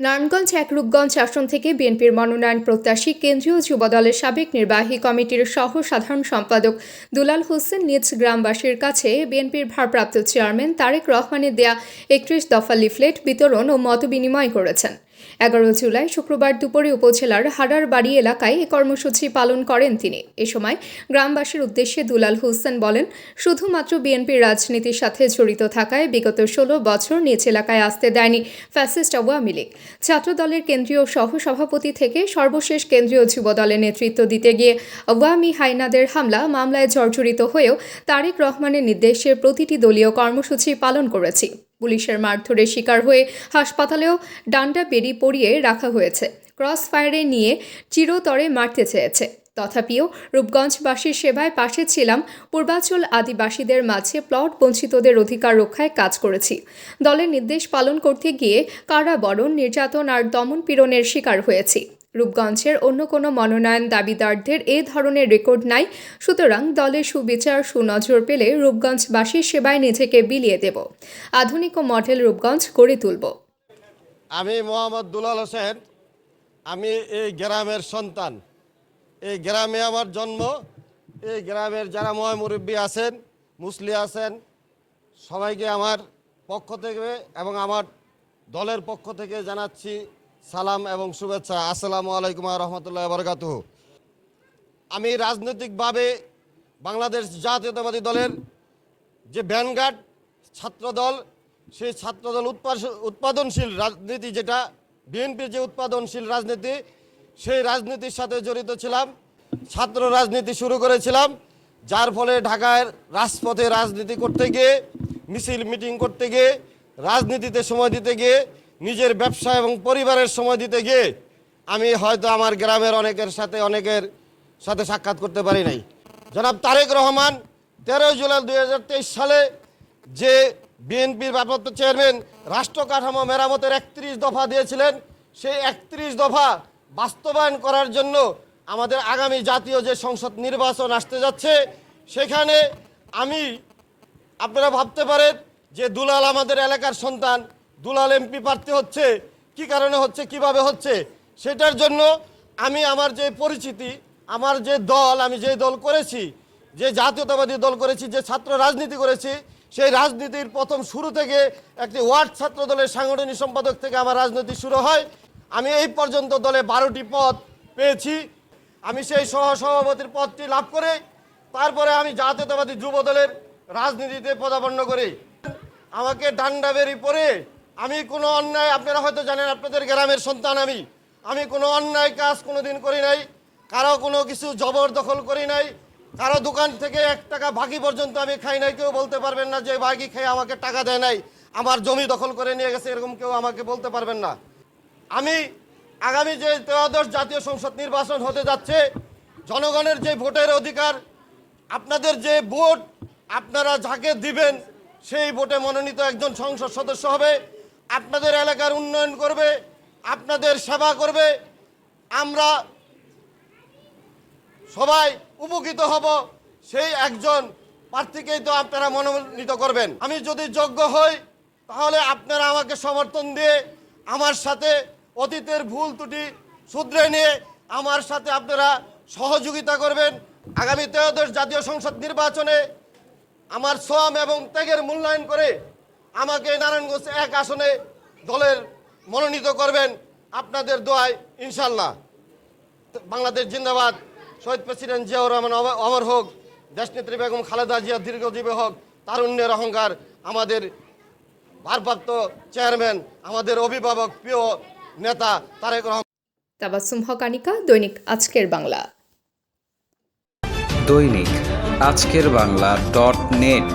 নারায়ণগঞ্জ এক রূপগঞ্জ আসন থেকে বিএনপির মনোনয়ন প্রত্যাশী কেন্দ্রীয় যুবদলের সাবেক নির্বাহী কমিটির সহ সাধারণ সম্পাদক দুলাল হোসেন নিজ গ্রামবাসীর কাছে বিএনপির ভারপ্রাপ্ত চেয়ারম্যান তারেক রহমানের দেয়া একত্রিশ দফা লিফলেট বিতরণ ও মতবিনিময় করেছেন। এগারো জুলাই শুক্রবার দুপুরে উপজেলার হাডার বাড়ি এলাকায় এ কর্মসূচি পালন করেন তিনি। এ সময় গ্রামবাসীর উদ্দেশ্যে দুলাল হোসেন বলেন, শুধুমাত্র বিএনপির রাজনীতির সাথে জড়িত থাকায় বিগত ষোলো বছর নিজ এলাকায় আসতে দেয়নি ফ্যাসিস্ট আওয়ামী লীগ। ছাত্রদলের কেন্দ্রীয় সহ সভাপতি থেকে সর্বশেষ কেন্দ্রীয় যুবদলের নেতৃত্ব দিতে গিয়ে আওয়ামী হাইনাদের হামলা, মামলায় জর্জরিত হয়েও তারেক রহমানের নির্দেশে প্রতিটি দলীয় কর্মসূচি পালন করেছি। পুলিশের মারধরের শিকার হয়ে হাসপাতালেও ডান্ডা বেরি পরিয়ে রাখা হয়েছে। ক্রস ফায়ারে নিয়ে চিরতরে মারতে চেয়েছে। তথাপিও রূপগঞ্জবাসীর সেবায় পাশে ছিলাম, পূর্বাচল আদিবাসীদের মাঝে প্লট বঞ্চিতদের অধিকার রক্ষায় কাজ করেছি। দলের নির্দেশ পালন করতে গিয়ে কারাবরণ, নির্যাতন আর দমন পীড়নের শিকার হয়েছি। রূপগঞ্জের অন্য কোনো মনোনয়ন দাবিদারদের এ ধরনের রেকর্ড নাই। সুতরাং দলের সুবিচার, সুনজর পেলে রূপগঞ্জবাসীর সেবায় নিজেকে বিলিয়ে দেব। আধুনিক ও মডেল রূপগঞ্জ গড়ে তুলব। আমি মোহাম্মদ দুলাল হোসেন। আমি এই গ্রামের সন্তান। এই গ্রামে আমার জন্ম। এই গ্রামের যারা ময় মুরব্বী আছেন, মুসলি আছেন, সবাইকে আমার পক্ষ থেকে এবং আমার দলের পক্ষ থেকে জানাচ্ছি সালাম এবং শুভেচ্ছা। আসসালামু আলাইকুম রহমতুল্লাহ বরকাত আমি রাজনৈতিকভাবে বাংলাদেশ জাতীয়তাবাদী দলের যে ভ্যানগার্ড ছাত্রদল, সেই ছাত্রদল উৎপাদনশীল রাজনীতি যেটা, বিএনপির যে উৎপাদনশীল রাজনীতি, সেই রাজনীতির সাথে জড়িত ছিলাম, ছাত্র রাজনীতি শুরু করেছিলাম, যার ফলে ঢাকার রাজপথে রাজনীতি করতে গিয়ে, মিছিল মিটিং করতে গিয়ে, রাজনীতিতে সময় দিতে গিয়ে নিজের ব্যবসা এবং পরিবারের সময় দিতে গিয়ে আমি হয়তো আমার গ্রামের অনেকের সাথে অনেকের সাথে সাক্ষাৎ করতে পারি নাই। জনাব তারেক রহমান, তেরোই জুলাই দু হাজার তেইশ সালে যে বিএনপির ভারপ্রাপ্ত চেয়ারম্যান রাষ্ট্র কাঠামো মেরামতের একত্রিশ দফা দিয়েছিলেন, সেই একত্রিশ দফা বাস্তবায়ন করার জন্য আমাদের আগামী জাতীয় যে সংসদ নির্বাচন আসতে যাচ্ছে, সেখানে আমি, আপনারা ভাবতে পারেন যে দুলাল আমাদের এলাকার সন্তান দুলাল এমপি প্রার্থী হচ্ছে, কি কারণে হচ্ছে, কীভাবে হচ্ছে, সেটার জন্য আমি আমার যে পরিচিতি, আমার যে দল, আমি যে দল করেছি, যে জাতীয়তাবাদী দল করেছি, যে ছাত্র রাজনীতি করেছি, সেই রাজনীতির প্রথম শুরু থেকে একটি ওয়ার্ড ছাত্র দলের সাংগঠনিক সম্পাদক থেকে আমার রাজনীতি শুরু হয়। আমি এই পর্যন্ত দলে বারোটি পদ পেয়েছি। আমি সেই সহ সভাপতির পদটি লাভ করে, তারপরে আমি জাতীয়তাবাদী যুব দলের রাজনীতিতে পদাপন্ন করি। আমাকে ডান্ডা বেরি পরে আমি কোনো অন্যায়, আপনারা হয়তো জানেন আপনাদের গ্রামের সন্তান আমি। আমি কোনো অন্যায় কাজ কোনো দিন করি নাই, কারও কোনো কিছু জবরদখল করি নাই, কারও দোকান থেকে এক টাকা ভাগি পর্যন্ত আমি খাই নাই, কেউ বলতে পারবেন না যে ভাগি খেয়ে আমাকে টাকা দেয় নাই, আমার জমি দখল করে নিয়ে গেছে, এরকম কেউ আমাকে বলতে পারবেন না। আমি আগামী যে ত্রয়োদশ জাতীয় সংসদ নির্বাচন হতে যাচ্ছে, জনগণের যে ভোটের অধিকার, আপনাদের যে ভোট, আপনারা যাকে দিবেন, সেই ভোটে মনোনীত একজন সংসদ সদস্য হবে। আপনাদের এলাকার উন্নয়ন করবে, আপনাদের সেবা করবে, আমরা সবাই উপকৃত হব, সেই একজন প্রার্থীকেই তো আপনারা মনোনীত করবেন। আমি যদি যোগ্য হই, তাহলে আপনারা আমাকে সমর্থন দিয়ে আমার সাথে অতীতের ভুল ত্রুটি শুধরে নিয়ে আমার সাথে আপনারা সহযোগিতা করবেন। আগামী ত্রয়োদশ জাতীয় সংসদ নির্বাচনে আমার শ্রম এবং ত্যাগের মূল্যায়ন করে আমাকে নারায়ণগঞ্জ এক আসনে দলের মনোনীত করবেন আপনাদের দোয়ায় ইনশাল্লাহ বাংলাদেশ জিন্দাবাদ। শহীদ প্রেসিডেন্ট জিয়াউর রহমান অমর হোক দেশনেত্রী বেগম খালেদা জিয়া দীর্ঘজীবী হোক তারুণ্যের অহংকার আমাদের ভারপ্রাপ্ত চেয়ারম্যান আমাদের অভিভাবক প্রিয় নেতা তারেক রহমান। তাবাসুম হকানিকা দৈনিক আজকের বাংলা। দৈনিক আজকের বাংলা ডট নেট।